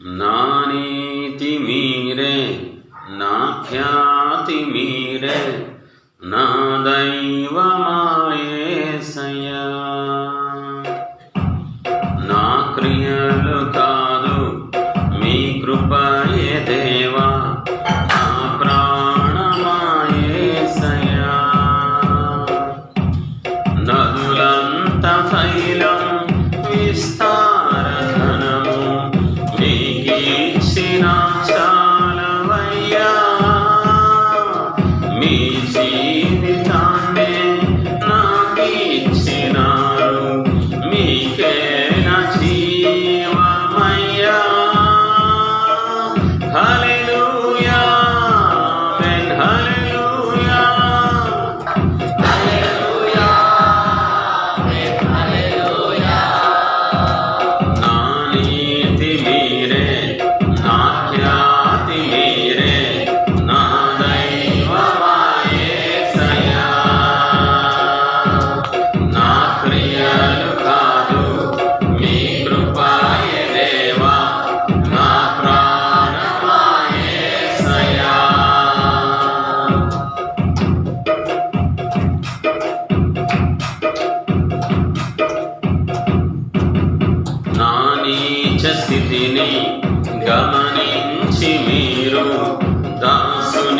నానీతి మీరే నా ఖ్యాతి మీరే నా దైవమాయేసయ్యా. నా క్రియలు కాదు మీ కృపయే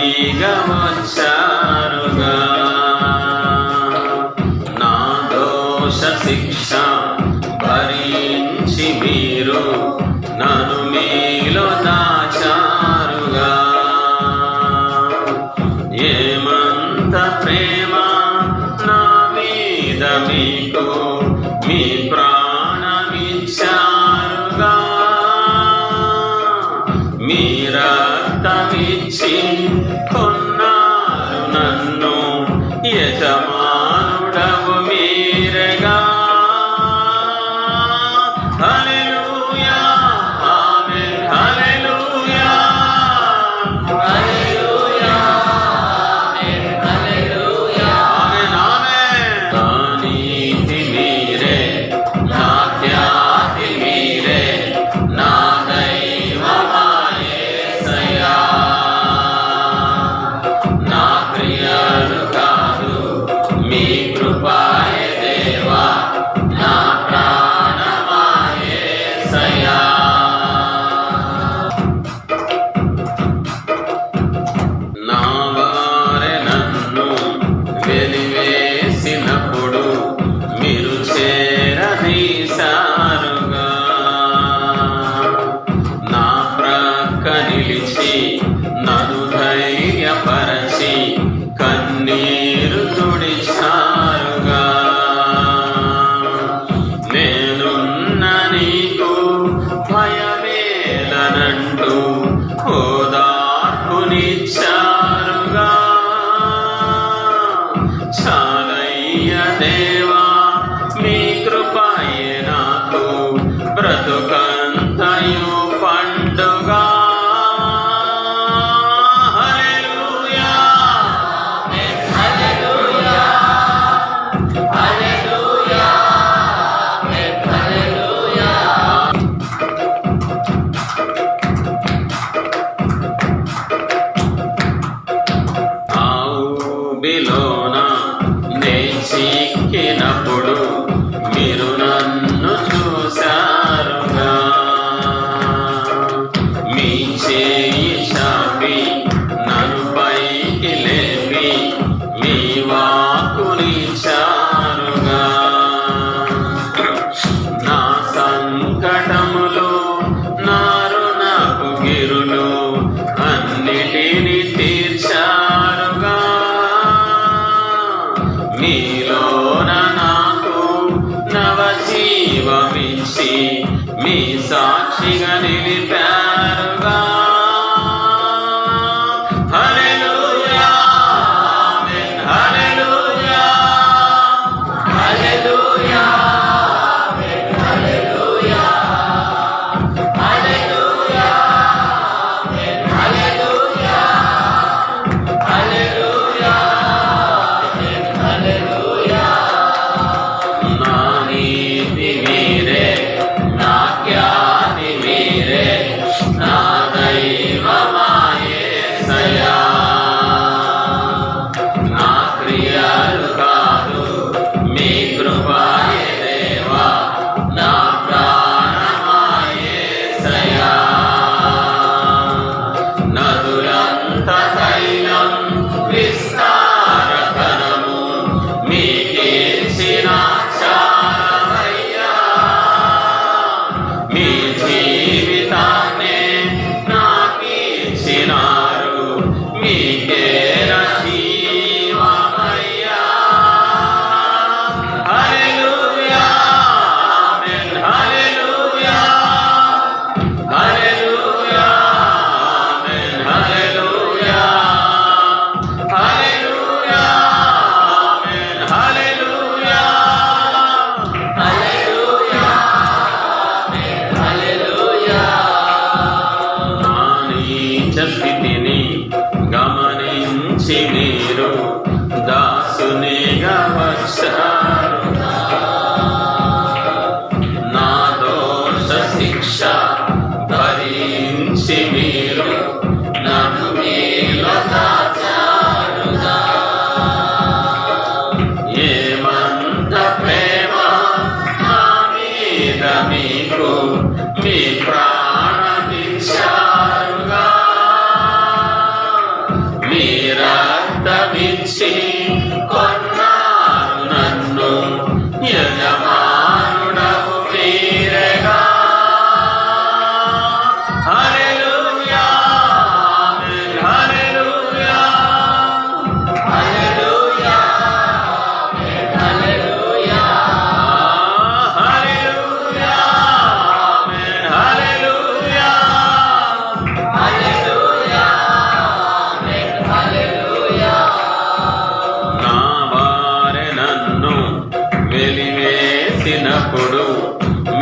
దిగవచ్చారుగా నా దోష శిక్ష భరించి మీరు నను మీలో దాచారుగా. ఏమంత ప్రేమ నా మీ ప్రాణమిచ్చారుగా. మీరా tamichin kon సాక్షిగా నిలిపా. వెలివేసినప్పుడు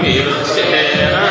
మీరు చేరదీసా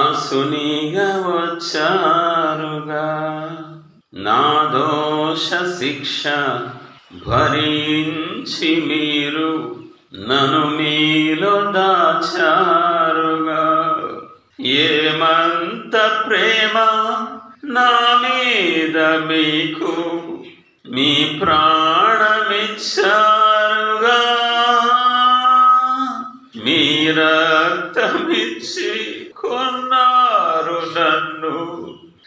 దాసునిగా వచ్చారుగా నా దోష శిక్ష భరించి మీరు నన్ను మీలో దాచారుగా. ఏమంత ప్రేమ నా మీద మీకు మీ ప్రాణమిచ్చారుగా. మీ రక్తమిచ్చి కొన్నారు నన్ను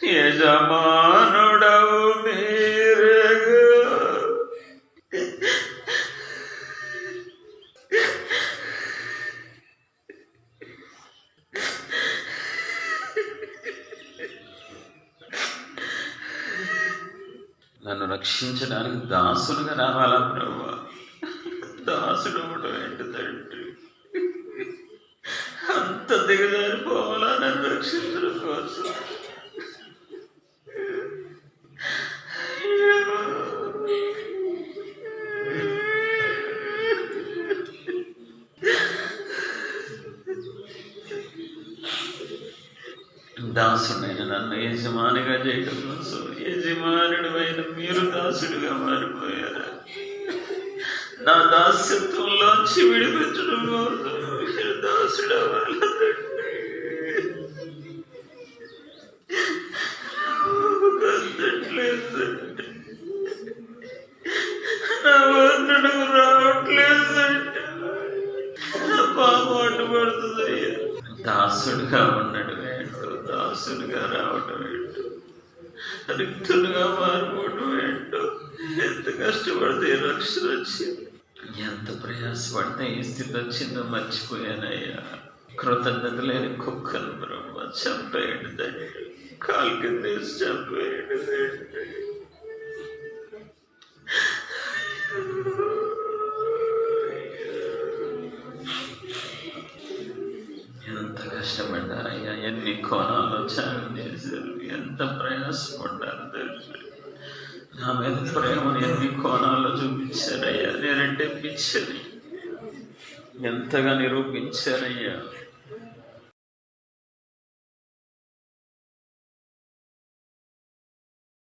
యజమానుడవు మీరు. నన్ను రక్షించడానికి దాసులుగా రావాలా ప్రభు? దాసుడు అవడం ఏంటి తండ్రి అంత దిగజారిపోవాలా నన్ను రక్షించడం కోసం దాసుడైన నన్ను యజమానిగా చేయడం కోసం యజమానుడు అయిన మీరు దాసుడిగా మారిపోయారా? నా దాస్యత్వంలోంచి విడిపించడం కోసం మీరు దాసుడు నా వంతుడు రావట్లేదు నా పాపం అడ్డుపడుతుంది దాసుడుగా ఉండడం ఏంటో దాసుడుగా రావటం ఏంటో రిక్తులుగా మారిపోవటం ఏంటో ఎంత కష్టపడితే రక్షణ వచ్చింది. ఎంత ప్రయాసపడితే ఈ స్థితి వచ్చిందో మర్చిపోయానయ్యా. కృతజ్ఞత లేని కుక్కను బ్రహ్మ చంపేయండి తండ్రి. కాలు కింద చంపేయండి తండ్రి. ఎంత కష్టపడ్డారయ్యా ఎన్ని కోణాలు త్యాగం చేశారు ఎంత ప్రయాసపడ్డారు తండ్రి. నా మీద ప్రేమను ఎన్ని కోణాల్లో చూపించారయ్యా. నేనంటే ఎంతగా నిరూపించారయ్యా